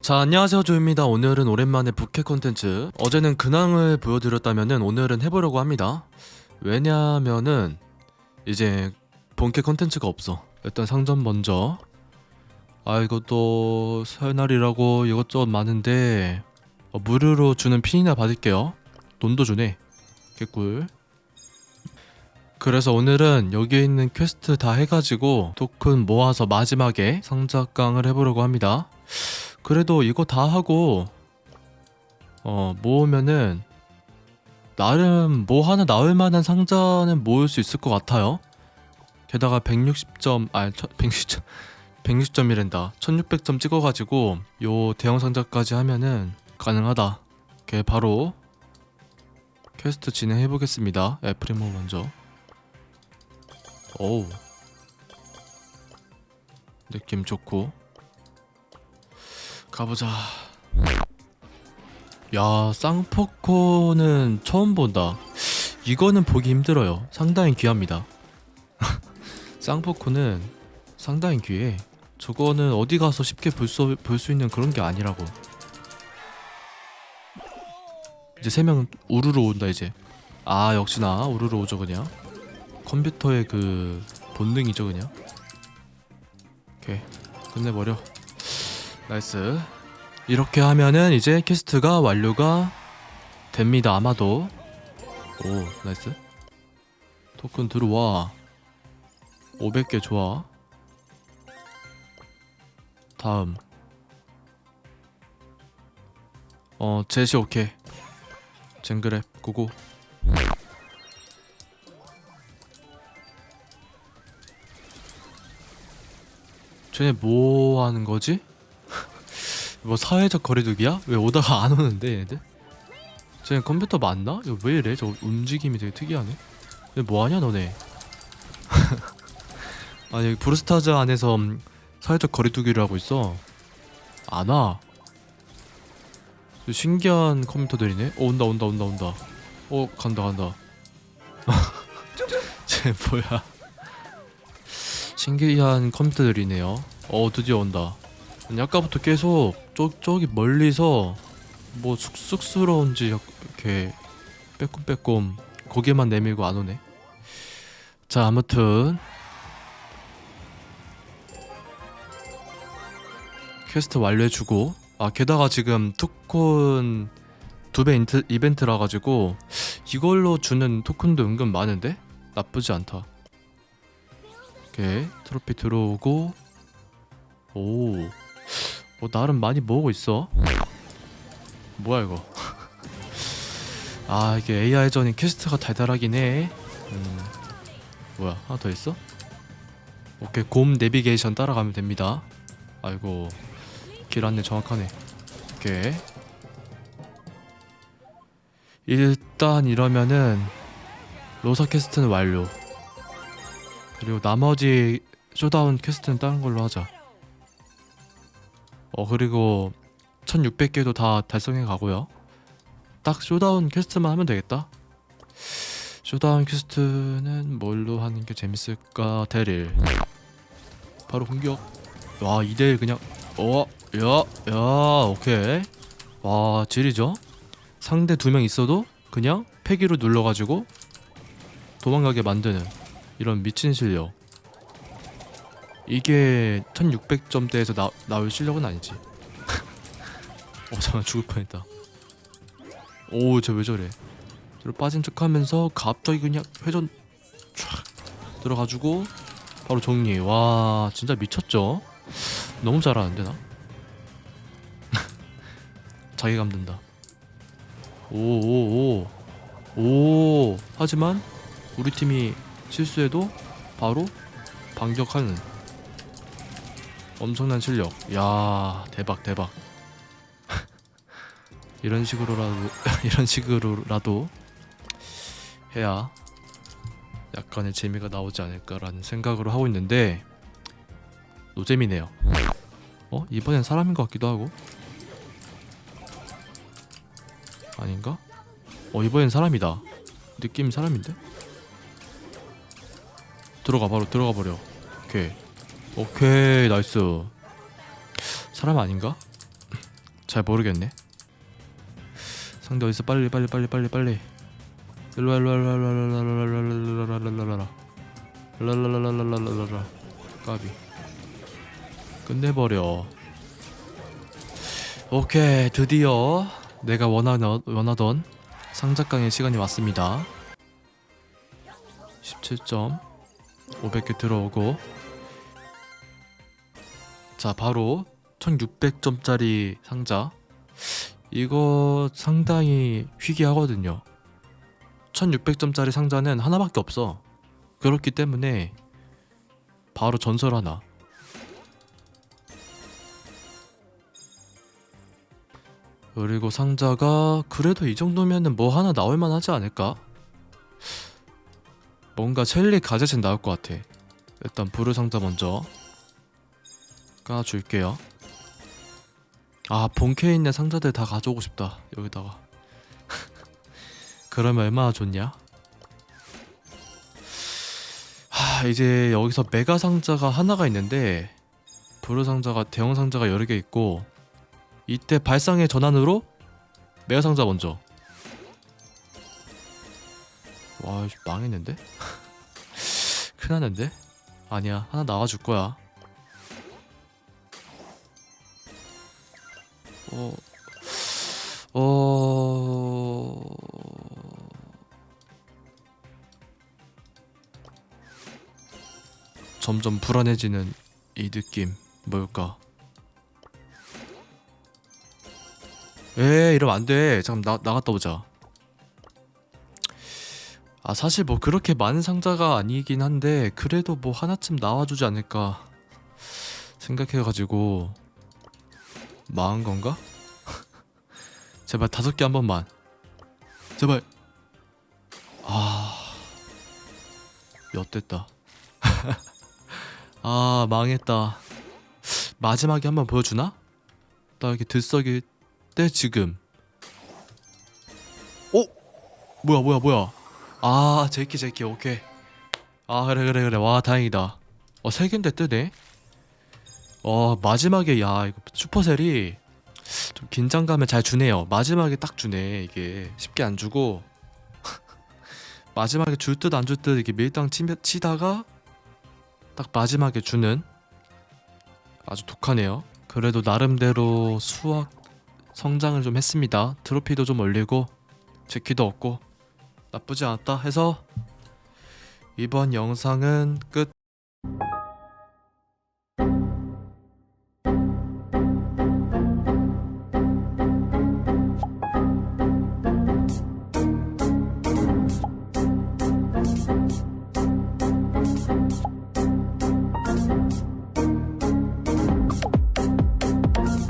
자 안녕하세요 조입니다. 오늘은 오랜만에 부캐 콘텐츠. 어제는 근황을 보여드렸다면은 오늘은 해보려고 합니다. 왜냐면은 이제 본캐 콘텐츠가 없어. 일단 상점 먼저. 아 이것도 설날이라고 이것저것 많은데 어, 무료로 주는 핀이나 받을게요. 돈도 주네. 개꿀 그래서 오늘은 여기에 있는 퀘스트 다 해가지고 토큰 모아서 마지막에 상자깡을 해보려고 합니다 그래도 이거 다 하고 어 모으면은 나름 뭐 하나 나올 만한 상자는 모을 수 있을 것 같아요. 게다가 160점 아니 160점 160점이란다. 1600점 찍어가지고 요 대형 상자까지 하면은 가능하다. 걔 바로 퀘스트 진행해 보겠습니다. 애프리모 먼저. 오우 느낌 좋고 가보자. 야, 쌍포코는 처음 본다. 이거는 보기 힘들어요. 상당히 귀합니다. 쌍포코는 상당히 귀해. 저거는 어디 가서 쉽게 볼 수 볼 수 있는 그런 게 아니라고. 이제 세 명 우르르 온다 이제. 아 역시나 우르르 오죠 그냥. 컴퓨터의 그 본능이죠 그냥. 오케이. 끝내버려. 나이스. 이렇게 하면은 이제 퀘스트가 완료가 됩니다 아마도. 오 나이스. 토큰 들어와. 500개 좋아. 다음. 어 제시 오케이. 젠그랩 고고 쟤네 뭐 하는 거지? 뭐 사회적 거리두기야? 왜 오다가 안 오는데 얘네들? 쟤 컴퓨터 맞나? 이거 왜 이래? 저 움직임이 되게 특이하네. 얘 뭐하냐 너네? 아 여기 브루스타즈 안에서 음, 사회적 거리두기를 하고 있어. 안 와. 저 신기한 컴퓨터들이네. 어 온다 온다 온다 온다. 어 간다 간다. 쟤 뭐야? 신기한 컴퓨터들이네요. 어 드디어 온다. 아니, 아까부터 계속 저, 저기 멀리서 뭐 쑥쑥스러운지 이렇게 빼꼼빼꼼 고개만 내밀고 안 오네. 자 아무튼 퀘스트 완료해주고 아 게다가 지금 토큰 두 배 이벤트라 가지고 이걸로 주는 토큰도 은근 많은데 나쁘지 않다. 오케이 트로피 들어오고 오뭐 나름 많이 모으고 있어. 뭐야 이거? 아 이게 AI전이 퀘스트가 달달하긴 해. 음, 뭐야 하나 더 있어? 오케이 곰 내비게이션 따라가면 됩니다. 아이고 길 안내 정확하네. 오케이. 일단 이러면은 로사 퀘스트는 완료. 그리고 나머지 쇼다운 퀘스트는 다른 걸로 하자. 어 그리고 1600개도 다 달성해 가고요. 딱 쇼다운 퀘스트만 하면 되겠다. 쇼다운 퀘스트는 뭘로 하는 게 재밌을까? 대릴. 바로 공격. 와 2대1 그냥 어, 야, 야, 오케이. 와, 질이죠? 상대 두 명 있어도 그냥 패기로 눌러 가지고 도망가게 만드는 이런 미친 실력. 이게 1600점대에서 나, 나올 실력은 아니지. 어, 잠깐 죽을 뻔했다. 오, 저 왜 저래? 저를 빠진 척하면서 갑자기 그냥 회전 촥 들어가지고 바로 정리. 와, 진짜 미쳤죠? 너무 잘하는데 나. 자기감 든다. 오오오 오, 오. 하지만 우리 팀이 실수해도 바로 반격하는 엄청난 실력. 야 대박 대박. 이런 식으로라도 이런 식으로라도 해야 약간의 재미가 나오지 않을까라는 생각으로 하고 있는데 노잼이네요. 어 이번엔 사람인 것 같기도 하고 아닌가? 어 이번엔 사람이다. 느낌 사람인데? 들어가 바로 들어가 버려 오케이 오케이 나이스 사람 아닌가? 잘 모르겠네 상대 어디서 빨리 빨리 빨리 빨리 빨리 일로와 일로와 일로와 일로와 일로와 일로와 랄랄랄랄랄랄라 까비 끝내버려 오케이 드디어 내가 원하던, 원하던 상작강의 시간이 왔습니다 17점 500개 들어오고. 자 바로 1600점짜리 상자. 이거 상당히 희귀하거든요. 1600점짜리 상자는 하나밖에 없어. 그렇기 때문에 바로 전설 하나. 그리고 상자가 그래도 이 정도면은 뭐 하나 나올만 하지 않을까? 뭔가 첼리 가젯은 나올 것 같아. 일단 부르 상자 먼저 까줄게요. 아 본캐에 있는 상자들 다 가져오고 싶다 여기다가. 그러면 얼마나 좋냐? 하 이제 여기서 메가 상자가 하나가 있는데 브루 상자가 대형 상자가 여러 개 있고 이때 발상의 전환으로 메가 상자 먼저 와 망했는데 큰일 났는데 아니야 하나 나와줄 거야 어, 어, 점점 불안해지는 이 느낌 뭘까? 에 이러면 안 돼. 잠깐 나 나갔다 오자. 아 사실 뭐 그렇게 많은 상자가 아니긴 한데 그래도 뭐 하나쯤 나와주지 않을까 생각해가지고 망한 건가? 제발 다섯 개 한 번만. 제발. 아, 엿됐다. 아, 망했다. 마지막에 한번 보여주나? 나 이렇게 들썩일 때 지금. 어? 뭐야, 뭐야, 뭐야? 아, 제키, 제키, 오케이. 아, 그래, 그래, 그래. 와, 다행이다. 어, 세 개인데 뜨네. 어 마지막에 야 이거 슈퍼셀이 좀 긴장감을 잘 주네요 마지막에 딱 주네 이게 쉽게 안 주고 마지막에 줄 듯 안 줄 듯 이렇게 밀당 치, 치다가 딱 마지막에 주는 아주 독하네요 그래도 나름대로 수학 성장을 좀 했습니다 트로피도 좀 올리고 제키도 얻고 나쁘지 않았다 해서 이번 영상은 끝